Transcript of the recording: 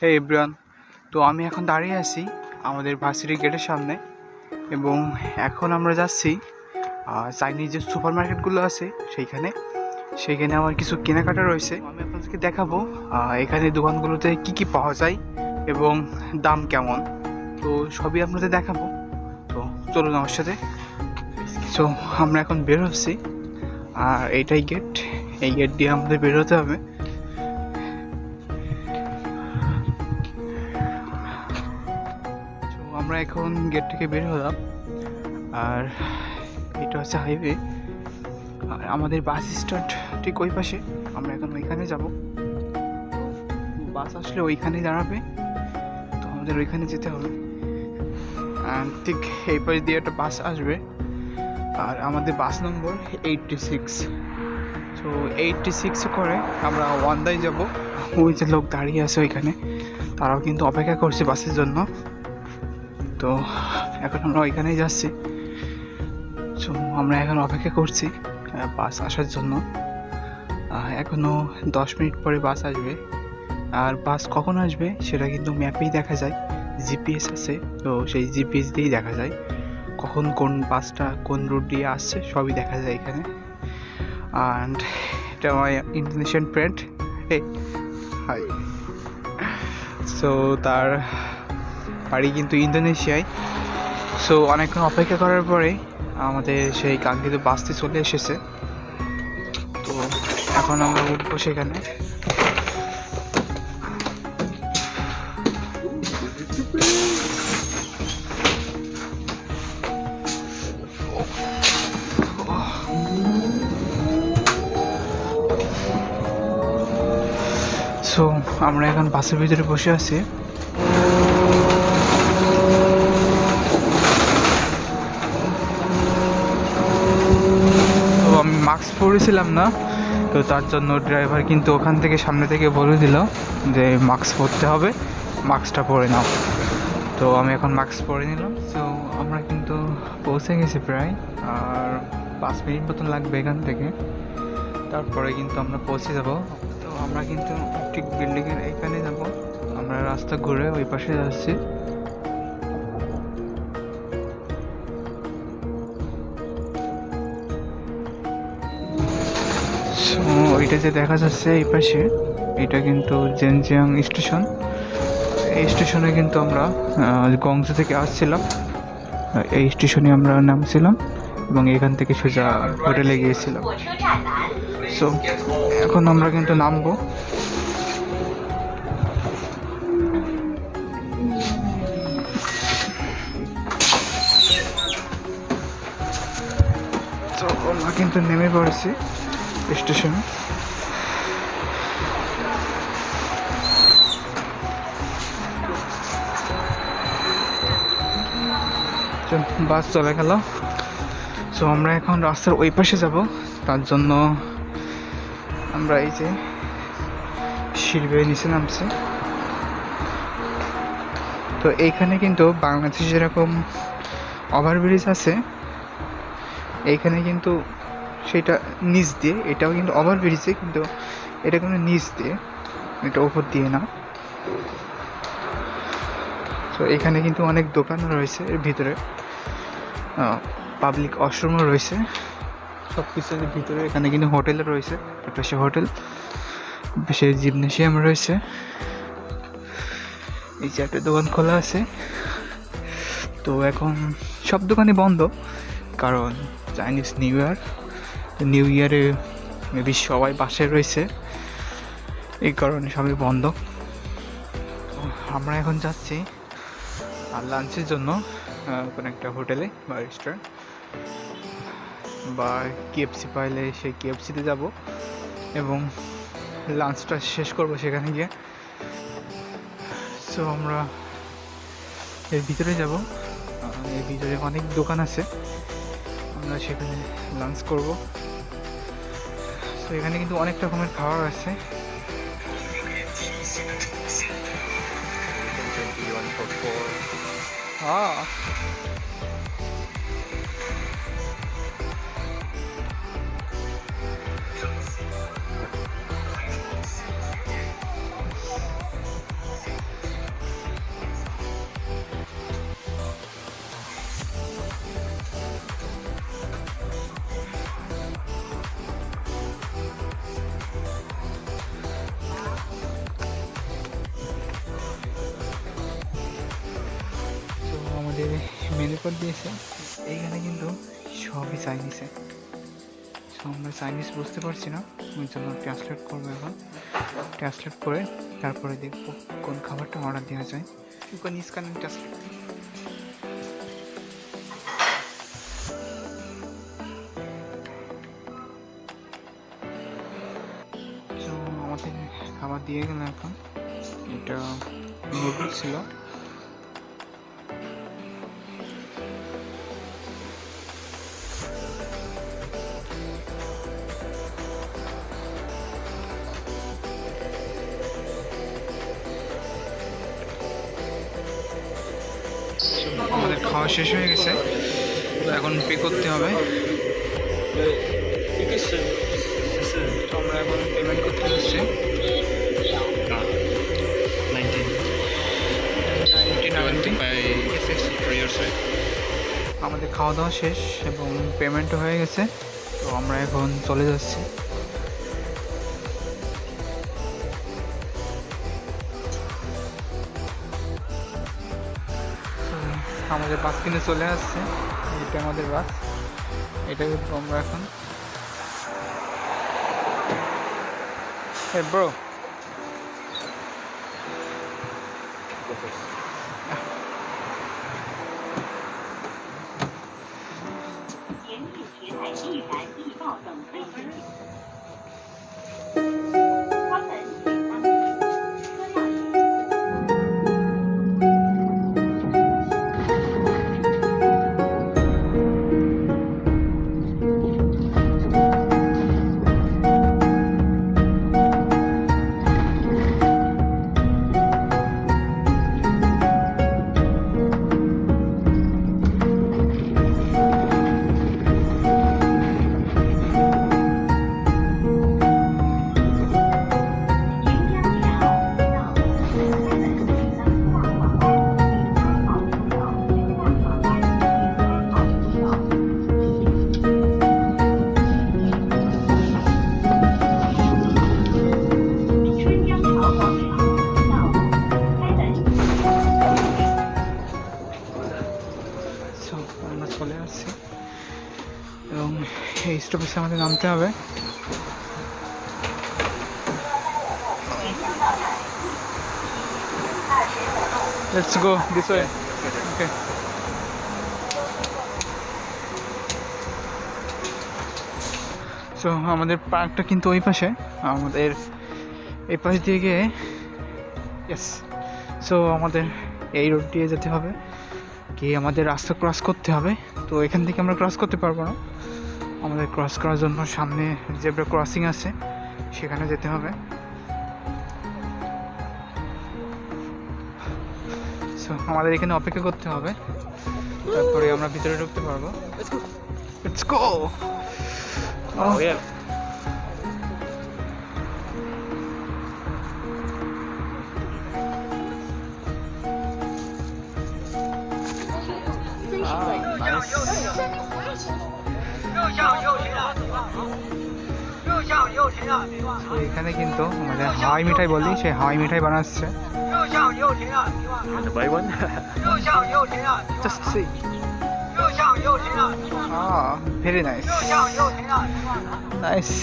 হে everyone তো আমি এখন দাঁড়িয়ে আছি আমাদের ভার্সিটি গেটের সামনে এবং এখন আমরা যাচ্ছি চাইনিজ যে সুপার মার্কেটগুলো আছে সেইখানে। সেইখানে আমার কিছু কেনাকাটা রয়েছে। আমি আপনাদেরকে দেখাবো এখানে দোকানগুলোতে কি কি পাওয়া যায় এবং দাম কেমন। তো সবই আপনাদের দেখাবো। তো চলুন আমার সাথে। তো আমরা এখন বের হচ্ছি। আর এটাই গেট এই গেট দিয়ে আমাদের বের হতে হবে। আমরা এখন গেট থেকে বের হলাম। আর এটা হচ্ছে হাইওয়ে আর আমাদের বাস স্ট্যান্ড ঠিক ওই পাশে। আমরা এখন ওইখানে যাব। বাস আসলে ওইখানেই দাঁড়াবে। তো আমাদের ওইখানে যেতে হবে। ঠিক এই পাশ দিয়ে একটা বাস আসবে। আর আমাদের বাস নম্বর এইটটি সিক্স তো এইটটি সিক্স করে আমরা ওয়ানদায় যাব। ওই যে লোক দাঁড়িয়ে আছে ওইখানে। তারাও কিন্তু অপেক্ষা করছে বাসের জন্য। তো এখন আমরা ওইখানেই যাচ্ছি। তো আমরা এখন অপেক্ষা করছি বাস আসার জন্য। এখনও দশ মিনিট পরে বাস আসবে। আর বাস কখন আসবে সেটা কিন্তু ম্যাপেই দেখা যায় জিপিএস আছে, তো সেই জিপিএস দিয়েই দেখা যায়। কখন কোন বাসটা কোন রুট দিয়ে আসছে সবই দেখা যায় এখানে। অ্যান্ড এটা আমার ইন্দোনেশিয়ান ফ্রেন্ড হাই সো তার বাড়ি কিন্তু ইন্দোনেশিয়ায়। সো অনেকক্ষণ অপেক্ষা করার পরে আমাদের সেই কাঙ্ক্ষিত বাসটি চলে এসেছে। তো এখন আমরা উঠবো সেখানে। সো আমরা এখন বাসের ভিতরে বসে আছি তো আমি মাস্ক পরেছিলাম না, তো তার জন্য ড্রাইভার কিন্তু ওখান থেকে সামনে থেকে বলে দিল যে মাস্ক পরতে হবে মাস্কটা পরে নাও। তো আমি এখন মাস্ক পরে নিলাম তো আমরা কিন্তু পৌঁছে গেছি প্রায়, আর পাঁচ মিনিট মতন লাগবে এখান থেকে। তারপরে কিন্তু আমরা পৌঁছে যাব। তো আমরা কিন্তু ঠিক বিল্ডিংয়ের এখানে যাব, আমরা রাস্তা ঘুরে ওই পাশে যাচ্ছি। ওইটা যে দেখা যাচ্ছে এই পাশে, এটা কিন্তু জেনজিয়াং স্টেশন এই স্টেশনে কিন্তু আমরা গংজু থেকে আসছিলাম। এই স্টেশনে আমরা নামছিলাম এবং এখান থেকে সোজা হোটেলে গিয়েছিলাম। সো এখন আমরা কিন্তু নামবো। তো আমরা কিন্তু নেমে পড়েছি। স্টেশনে। বাস চলে গেল। সো আমরা এখন রাস্তার ওই পাশে যাব। তার জন্য আমরা এই যে সিঁড়ি নিচে নামছি। তো এইখানে কিন্তু বাংলাদেশে যেরকম ওভারব্রিজ আছে, এইখানে কিন্তু সেটা নিচ দিয়ে, এটাও কিন্তু ওভারব্রিজে কিন্তু এটা কিন্তু নিচ দিয়ে, এটা ওপর দিয়ে না। তো এখানে কিন্তু অনেক দোকান রয়েছে, এর ভিতরে পাবলিক ওয়াশরুমও রয়েছে। সব কিছুর ভিতরে, এখানে কিন্তু হোটেলও রয়েছে একটা পাশে হোটেল পাশে জিমনেশিয়াম রয়েছে। এই যে একটা দোকান খোলা আছে। তো এখন সব দোকানই বন্ধ, কারণ চাইনিজ নিউ ইয়ার নিউ ইয়ারে মেবি সবাই বাসে রয়েছে। এই কারণে সবই বন্ধ। আমরা এখন যাচ্ছি আর লাঞ্চের জন্য কোনো একটা হোটেলে বা রেস্টুরেন্ট বা কেএফসি পাইলে সেই কেএফসিতে যাব। এবং লাঞ্চটা শেষ করব সেখানে গিয়ে। সো আমরা এর ভিতরে যাব। এর ভিতরে অনেক দোকান আছে। আমরা সেখানে লাঞ্চ করব। তো এখানে কিন্তু অনেক রকমের খাবার আছে। হ্যাঁ কোড দিয়েছে। এইখানে কিন্তু সবই চাইনিসে সো আমরা চাইনিজ বুঝতে পারছি না। ওই জন্য ট্রান্সলেট করব এখন। ট্রান্সলেট করে তারপরে দেখব কোন খাবারটা অর্ডার দেওয়া যায়। You can is can translate আমাদের খাবার দিয়ে গেল এখন। এটা নুডলস ছিল। খাওয়া শেষ হয়ে গেছে। তো এখন পে করতে হবে। তো আমরা এখন পেমেন্ট করতে আমাদের খাওয়া দাওয়া শেষ এবং পেমেন্টও হয়ে গেছে। তো আমরা এখন চলে যাচ্ছি। আমাদের বাস কিনে চলে আসছে। এটা আমাদের বাস এটা উঠবো আমরা এখন। ব্রো স্টপেজে আমাদের নামতে হবে। Let's go way okay so আমাদের পার্কটা কিন্তু ওই পাশে। আমাদের এই পাশ দিয়ে গিয়ে ইয়েস সো আমাদের এই রোড দিয়ে যেতে হবে। কি আমাদের রাস্তা ক্রস করতে হবে। তো এখান থেকে আমরা ক্রস করতে পারব না। আমাদের ক্রস করার জন্য সামনে জেব্রা ক্রসিং আছে সেখানে যেতে হবে। সো আমাদের এখানে অপেক্ষা করতে হবে। তারপরে আমরা ভিতরে ঢুকতে পারব। Let's go Oh yeah. Ah, তো এখানে কিন্তু আমাদের হাওয়াই মিঠাই বলি সেই হাওয়াই মিঠাই বানাচ্ছে The buy one? Just see Ah, very nice. Nice.